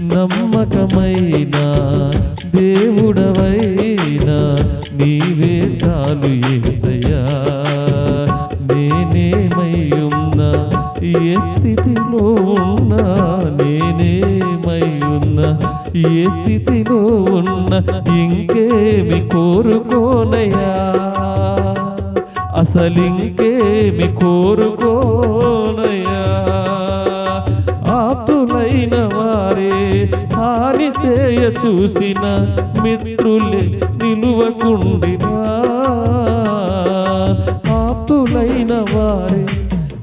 నమ్మకమైన దేవుడవైనా నీవే చాలు ఏసయ్యా. నేనేమయ్యున్నా? ఏ స్థితిలో ఉన్నా? నేనేమయ్యున్నా? ఏ స్థితిలో ఉన్నా? ఇంకేమి కోరుకోనయ్యా? అసలింకేమి కోరుకోనయ్యా? ఆప్తులైన వారే హాని చేయ చూసిన మిత్రులే నిలువకుండినా. ఆప్తులైన వారే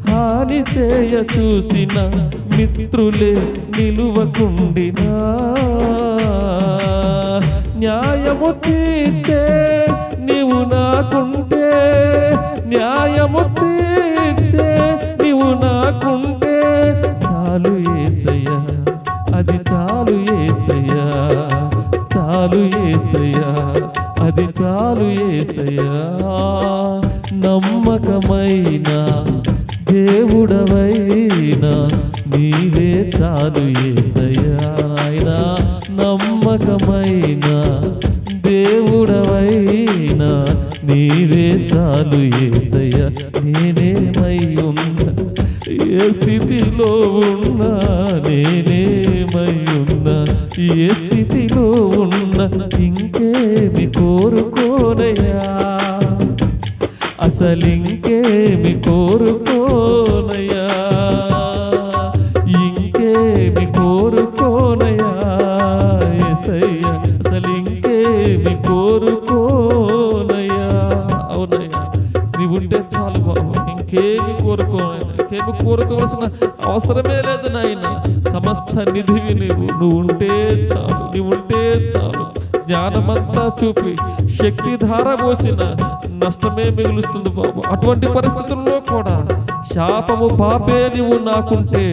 హాని చేయ చూసిన మిత్రులే నిలువకుండినా. న్యాయము తీర్చే నీవు నాకుంటే న్యాయము తీర్చే నీవు నాకుంటే ఏసయ్యా అది చాలు ఏసయ్యా చాలు ఏసయ్యా అది చాలు ఏసయ్యా. నమ్మకమైన దేవుడవైనా నీవే చాలు ఏసయ్యా ఆయన నమ్మకమైన దేవుడవైనా నీవే చాలు ఏసయ్య నేనేమై ఉన్నా ఏ స్థితిలో ఉన్నా నేనేమై ఉన్నా ఏ స్థితిలో ఉన్నా ఇంకేమి కోరుకోనయ్యా? అసలింకేమి కోరుకోనయ్యా? ఇంకేమి కోరుకోనయ్యా? ఏసయ్యా ఏమి కోరుకోనయ్యా? అవునయ్యా నీవు ఉంటే చాలు బాబు ఇంకేమి కోరుకోనైనా ఇంకేమి కోరుకోవలసిన అవసరమే లేదు నాయన. సమస్త నిధివి నీవు నువ్వు ఉంటే చాలు నీవు ఉంటే చాలు. జ్ఞానమంతా చూపి శక్తి ధార పోసిన నష్టమే మిగులుస్తుంది బాబు. అటువంటి పరిస్థితుల్లో కూడా శాపము పాపే నీవు నాకుంటే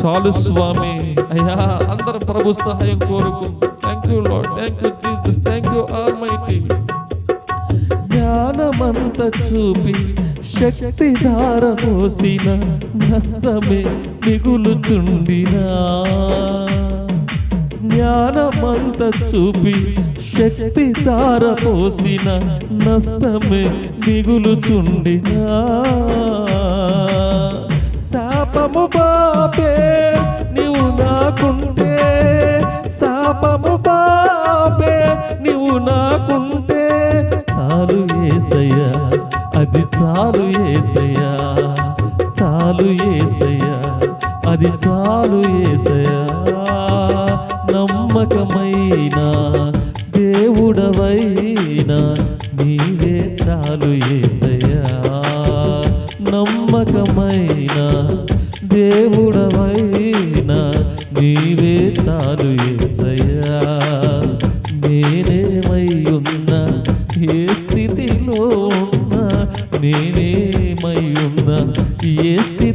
చాలు స్వామి. అయ్యా అందరు ప్రభు సహాయం కోరుకు. Thank you lord thank you Jesus thank you almighty జ్ఞానమంత చూపి శక్తి ధార పోసిన నష్టమే మిగులుచుండినా. జ్ఞానమంత చూపి శక్తి ధార పోసిన నష్టమే మిగులుచుండి శాపము బాపే నీవు నాకుంటే. శాపము బాపే నీవు నాకుంటే. చాలు ఏసయ్యా అది చాలు ఏసయ్యా. చాలు ఏసయ్యా అది చాలు ఏసయ్యా. నమ్మకమైన దేవుడవైనా నీవే చాలు ఏసయ్యా. నమ్మకమైన దేవుడవైనా నీవే చాలు ఏసయ్యా. నేనేమై ఉన్నా ఏ స్థితిలో ఉన్నా నేనేమై ఉన్నా ఏ స్థితి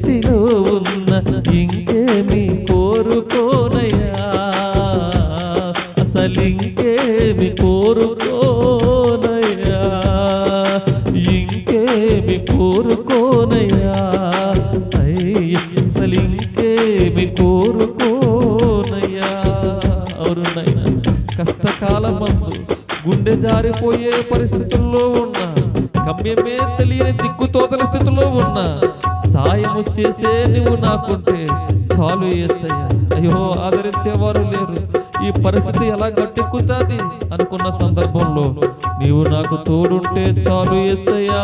కోరుకోనయ్యా అయ్య అసలు ఇంకేమి కోరుకోనయ్యా అవునయ్యా కష్టకాలం గుండె జారిపోయే పరిస్థితుల్లో ఉన్నా గమ్యమే తెలియని దిక్కుతోతల స్థితిలో ఉన్నా సాయము చేసే నువ్వు నాకుంటే చాలు ఏసయ్యా. అయ్యో ఆదరించేవారు లేరు. ఈ పరిస్థితి ఎలా గట్టెక్కుతుంది అనుకున్న సందర్భంలో నీవు నాకు తోడుంటే చాలు ఏసయ్యా.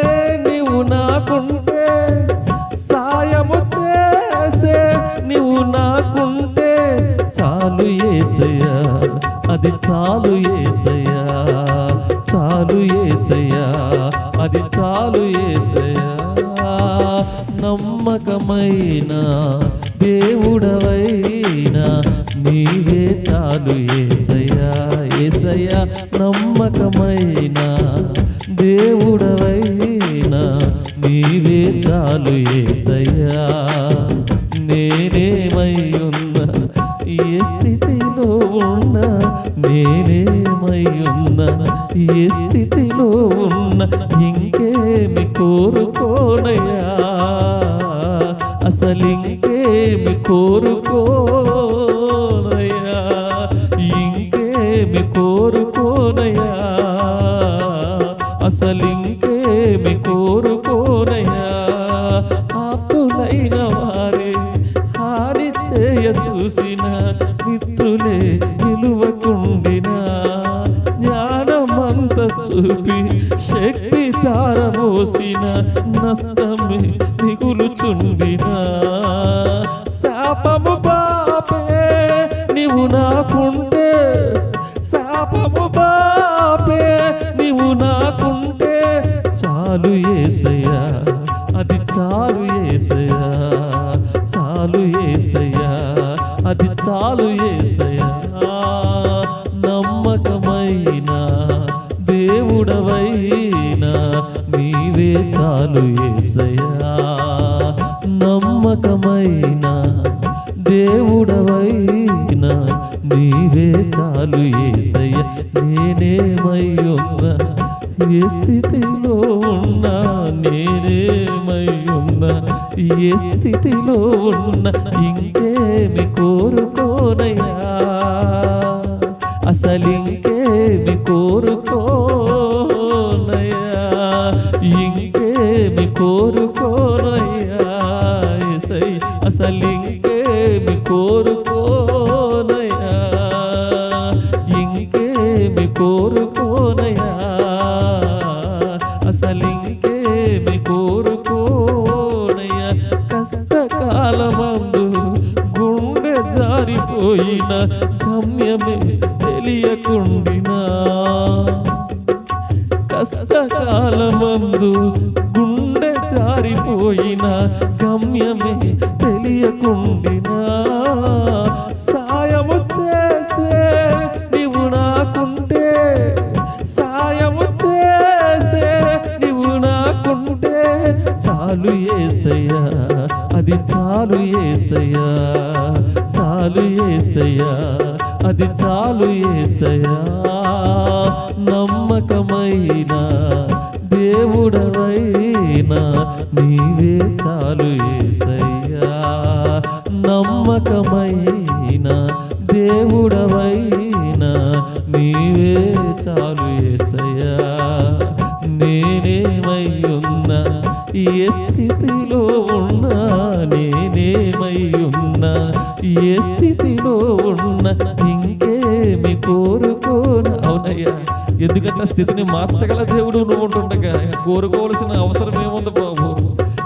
ఏసయ్యా అది చాలు ఏసయ్యా చాలు ఏసయ్యా అది చాలు ఏసయ్యా. నమ్మకమైన దేవుడవైనా నీవే చాలు ఏసయ్యా ఏసయ్య నమ్మకమైన దేవుడవైనా నీవే చాలు ఏసయ్యా. నేనేమై ఉన్నా ఏ స్థితిలో ఉన్నా నేనేమై ఉన్నా ఏ స్థితిలో ఉన్నా ఇంకేమి కోరుకోనయా అసలు ఇంకేమి కోరుకోనయా ఇంకేమి కోరుకోనయా అసలు ఇంకేమి కోరుకోనయ్యా నిలువకుండినా జ్ఞానమంత చూపి శక్తి తారబోసిన నష్టమే మిగులుచుండినా. శాపము బాపే నీవు నాకుంటే శాపము బాపే నీవు నాకుంటే చాలు ఏసయ్యా అది చాలు ఏసయ్యా చాలు ఏసయ్యా అది చాలు ఏసయ్యా. నమ్మకమైన దేవుడవైనా నీవే చాలు ఏసయ్యా. నమ్మకమైన దేవుడవైనా నీవే చాలు ఏసయ్య. నేనేమయ్యున్నా ఏ స్థితిలో ఉన్నా నేనేమయ్యున్నా ఏ స్థితిలో ఉన్నా ఇంకేమి కోరుకోనయ్యా. అసలింకేమి కోరుకోనయ్యా. ఇంకేమి కోరుకోనయ్యా అసలింకేమి కోరుకో గుండె జారిపోయిన గమ్యమే తెలియకుండినా. కష్టకాలమందు గుండె జారిపోయిన గమ్యమే తెలియకుండినా. సాయము చేసే చాలు ఏసయ్యా అది చాలు ఏసయ్యా చాలు ఏసయ్యా అది చాలు ఏసయ్యా. నమ్మకమైన దేవుడవైనా నీవే చాలు ఏసయ్యా. నమ్మకమైన దేవుడవైనా నీవే చాలు ఏసయ్యా. నేనేమై ఏ స్థితిలో ఉన్నా నేనేమై ఉన్నా ఏ స్థితిలో ఉన్నా ఇంకేమి కోరుకోను? అవునయ్యా ఎందుకంటే స్థితిని మార్చగల దేవుడు నువ్వు ఉంటుండగా కోరుకోవలసిన అవసరం ఏముంది బాబు?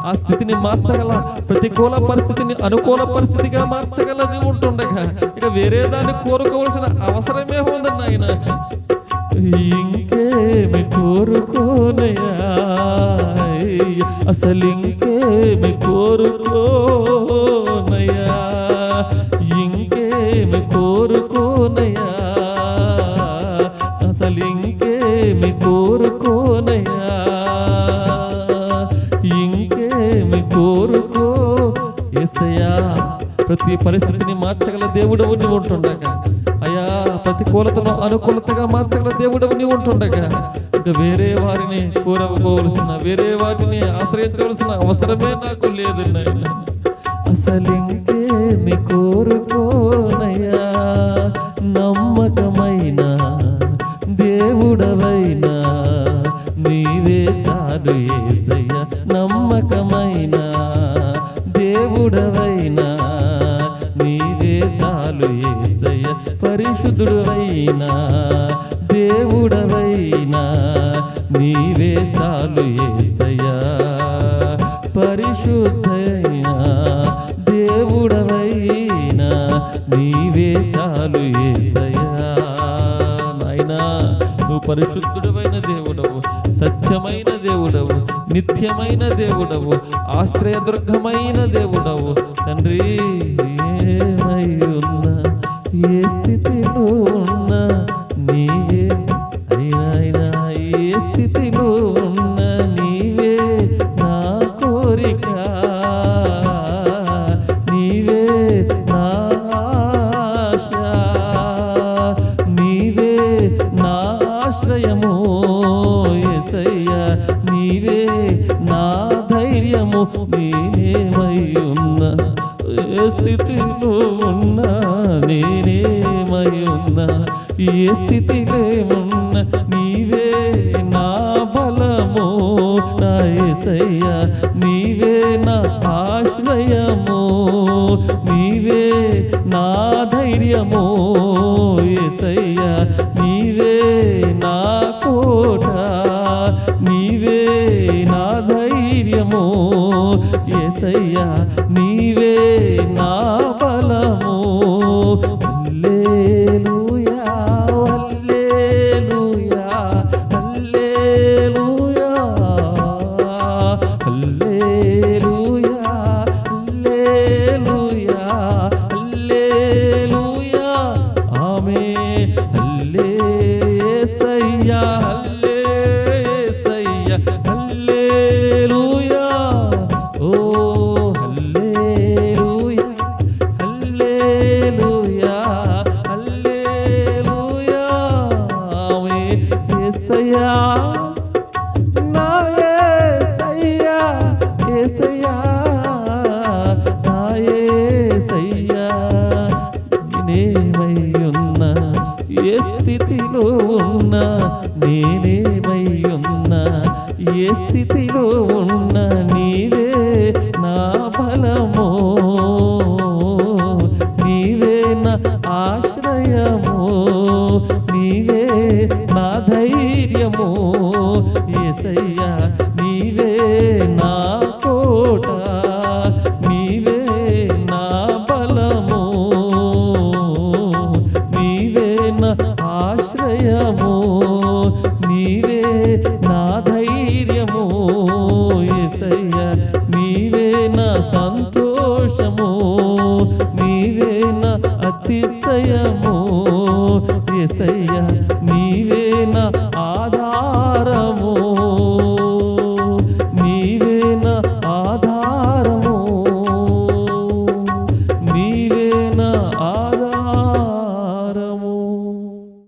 ఆ స్థితిని మార్చగల ప్రతికూల పరిస్థితిని అనుకూల పరిస్థితిగా మార్చగల నువ్వు ఉంటుండగా ఇక వేరే దాన్ని కోరుకోవలసిన అవసరమే ఉంది నాయన ఇంకేమి కోరుకోనయా అసలు ఇంకేమి కోరుకోనయా ఇంకేమి కోరుకోనయా అసలు ఇంకేమి కోరుకోనయా ఇంకేమి కోరుకో ఎసయా ప్రతి పరిస్థితిని మార్చగల దేవుడు నీవు ఉంటుండగా. ప్రతికూలతను అనుకూలతగా మార్చగల దేవుడు నీవు ఉంటుండగా ఇక వేరే వారిని కూరకపోవలసిన వేరే వాటిని ఆశ్రయించవలసిన అవసరమే నాకు లేదు నాయన. అసలు ఇంకేమి కోరుకోనయ్యా నమ్మకమైన దేవుడవైనా నీవే చాలు ఏసయ్య నమ్మకమైన దేవుడవైనా. నీవే చాలు ఏసయ్య పరిశుద్ధుడవైనా దేవుడవైనా నీవే చాలు ఏసయ్య. పరిశుద్ధైనా దేవుడవైనా నీవే చాలు ఏసయ్యా. అయినా నువ్వు పరిశుద్ధుడమైన దేవుడవు సత్యమైన దేవుడవు నిత్యమైన దేవుడవు ఆశ్రయదుర్గమైన దేవుడవు. తండ్రి ఏమై ఉన్నా ఏ స్థితిలో ఉన్నా నీవే అయినా ఏ స్థితిలో ఉన్నా ధైర్యము నేనేమయ్యున్న ఏ స్థితిలో ఉన్నా నేనేమై ఏ స్థితిలేమున్న నీవే నా బలము నా ఎసయ్య నీవే నా ఆశ్రయము నీవే నా ధైర్యము ఎసయ్య నీవే నా కోట నీవే ధైర్యము ఎసయ్యా నీవే నా బలము. హల్లెలూయా హల్లెలూయా హల్లెలూయా. హల్లెలూయా హల్లెలూయా హల్లెలూయా. ఆమేన్. హల్లెసయ్యా హల్లెసయ్యా స్థితిలో ఉన్నా నేనేమై ఉన్నా ఏ స్థితిలో ఉన్నా నీవే నా బలమో? నీవే నా ఆశ్రయమో? నీవే నా ధైర్యమో? ఏసయ్యా ఏసయ్య నీవే నా సంతోషము నీవే నా అతిశయము. ఏసయ్య నీవే నా ఆధారము.